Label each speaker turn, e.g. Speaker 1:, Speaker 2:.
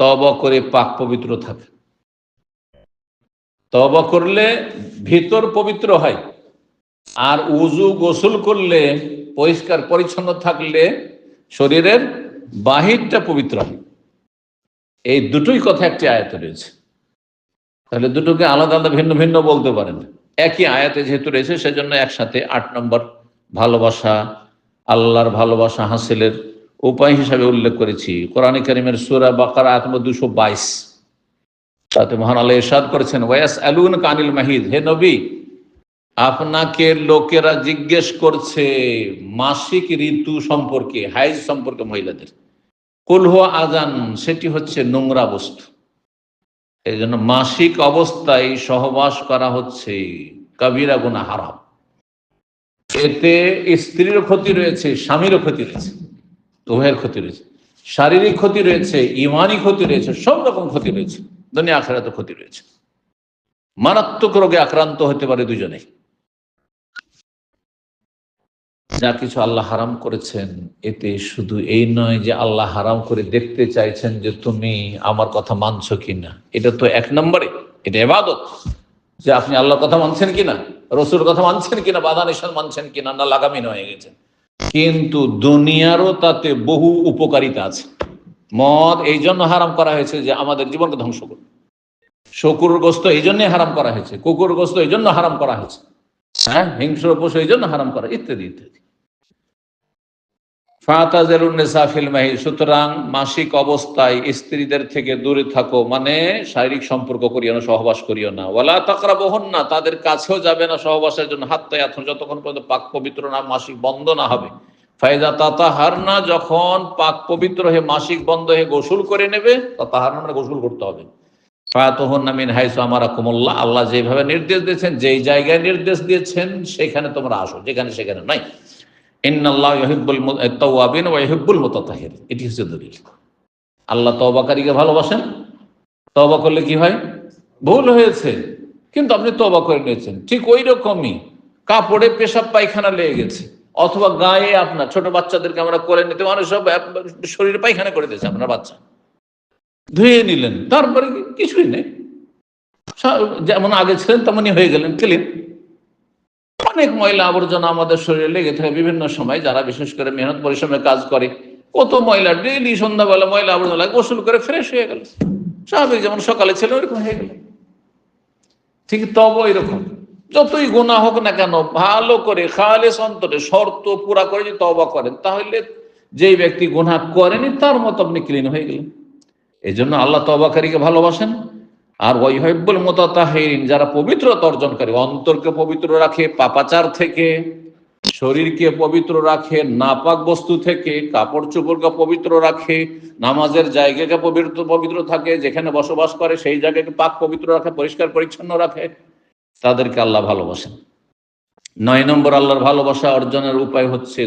Speaker 1: তবা করে পাক পবিত্র থাকে। তবা করলে ভিতর পবিত্র হয়, আর উজু গোসল করলে, পরিষ্কার পরিচ্ছন্ন থাকলে শরীরের বাহিরটা পবিত্র হয়। এই দুটোই কথা একটি আয়াতে রয়েছে। তাহলে দুটোকে আলাদা আলাদা, ভিন্ন ভিন্ন বলতে পারেন। একই আয়াতে যেহেতু রয়েছে, সেজন্য একসাথে আট নম্বর ভালোবাসা, আল্লাহর ভালোবাসা হাসিলের উপায় হিসাবে উল্লেখ করেছি। কোরআন করিমের সুরা বাকার আত্ম দুশো বাইশ। তাতে মহান আল্লাহ ইরশাদ করেছেন ওয়াস আলুন কানিল মাহিদ হে নবী, আপনাকে লোকেরা জিজ্ঞেস করছে মাসিক ঋতু সম্পর্কে, হাইজ সম্পর্কে মহিলাদের। কুলহ আজান সেটি হচ্ছে নোংরা বস্তু। এই জন্য মাসিক অবস্থায় সহবাস করা হচ্ছে কবিরা গুনা হারাম। এতে স্ত্রীর ক্ষতি রয়েছে, স্বামীরও ক্ষতি রয়েছে। উভয়ের ক্ষতি রয়েছে, শারীরিক ক্ষতি রয়েছে, ইমানি ক্ষতি রয়েছে, সব রকম ক্ষতি রয়েছে, দুনিয়া আখেরাত ক্ষতি রয়েছে। মারাত্মক রোগে আক্রান্ত হতে পারে দুজনেই যা কিছু আল্লাহ হারাম করেছেন, এতে শুধু এই নয় যে আল্লাহ হারাম করে দেখতে চাইছেন যে তুমি আমার কথা মানছো কিনা। এটা তো এক নম্বরে, এটা এবাদত যে আপনি আল্লাহর কথা মানছেন কিনা রসুর কথা মানছেন কিনা বাধা নিষাদ মানছেন কিনা না লাগামিন হয়ে গেছেন। কিন্তু দুনিয়ারও তাতে বহু উপকারিতা আছে। মদ এই জন্য হারাম করা হয়েছে যে আমাদের জীবনকে ধ্বংস করবে। শকুর গোস্ত এই জন্যই হারাম করা হয়েছে কুকুর গোস্ত এই জন্য হারাম করা হয়েছে। হ্যাঁ হিংস্র পশু এই জন্য হারাম করা, ইত্যাদি ইত্যাদি। সুতরাং মাসিক অবস্থায় স্ত্রীদের থেকে দূরে থাকো মানে শারীরিক সম্পর্ক করিও না, সহবাস করিও না। ওলা তাকরা বহন না তাদের কাছেও যাবে না সহবাসের জন্য হাত তাই এখন যতক্ষণ পর্যন্ত পাক পবিত্র না, মাসিক বন্ধ না হবে। ফায়দা তাতা হার না যখন পাক পবিত্র হয়ে মাসিক বন্ধ হয়ে গোসল করে নেবে তাতা হার মানে গোসল করতে হবে। আল্লাহ যেভাবে নির্দেশ দিয়েছেন, যেই জায়গায় নির্দেশ দিয়েছেন, সেখানে তোমরা আসো, যেখানে সেখানে নাই ইন্নাল্লাহ ইহিব্বুল তাওয়াবিন ওয়া ইহিব্বুল মুতাতাহির। এটি হচ্ছে দলিল। আল্লাহ তওবাকারীকে ভালোবাসেন। তওবা করলে কি হয়? ভুল হয়েছে। কিন্তু আপনি তওবা করে নিয়েছেন। ঠিক ওই রকমই কাপড়ে পেশাব পায়খানা লেগে গেছে। অথবা গায়ে আপনার ছোট বাচ্চাদেরকে আমরা করে নিতে মানুষ সব শরীরে পায়খানা করে দিয়েছে আপনার বাচ্চা। ধুয়ে নিলেন। তারপরে কিছুই নেই। যেমন আগে ছিলেন তেমনই হয়ে গেলেন ক্লিন অনেক ময়লা আবর্জনা আমাদের শরীরে লেগে থাকে বিভিন্ন সময়, যারা বিশেষ করে মেহনত পরিশ্রমে কাজ করে। কত ময়লা, ডেইলি সন্ধ্যাবেলা ময়লা আবর্জনা লাগে, গোসল করে ফ্রেশ হয়ে গেল। স্বাভাবিক, যেমন সকালে ছিল ওইরকম হয়ে গেল। ঠিক তব এরকম। যতই গোনা হোক না কেন, ভালো করে, খালেস অন্তরে শর্ত পুরা করে যদি তবা করেন, তাহলে যেই ব্যক্তি গুণা করেনি, তার মতো আপনি ক্লিন হয়ে গেলেন। এই জন্য আল্লাহ তবাকারীকে ভালোবাসেন। আর ওয়াইহাইবুল মোতাহিন যারা পবিত্রতা অর্জনকারী, অন্তরকে পবিত্র রাখে, পাপাচার থেকে, শরীরকে পবিত্র রাখে, নাপাক বস্তু থেকে, কাপড় চোপড়কে পবিত্র রাখে, নামাজের জায়গাকে পবিত্র পবিত্র থাকে, যেখানে বসবাস করে, সেই জায়গাকে পাক পবিত্র রাখে, পরিষ্কার পরিচ্ছন্ন রাখে, তাদেরকে আল্লাহ ভালোবাসেন। নয় নম্বর আল্লাহর ভালোবাসা অর্জনের উপায় হচ্ছে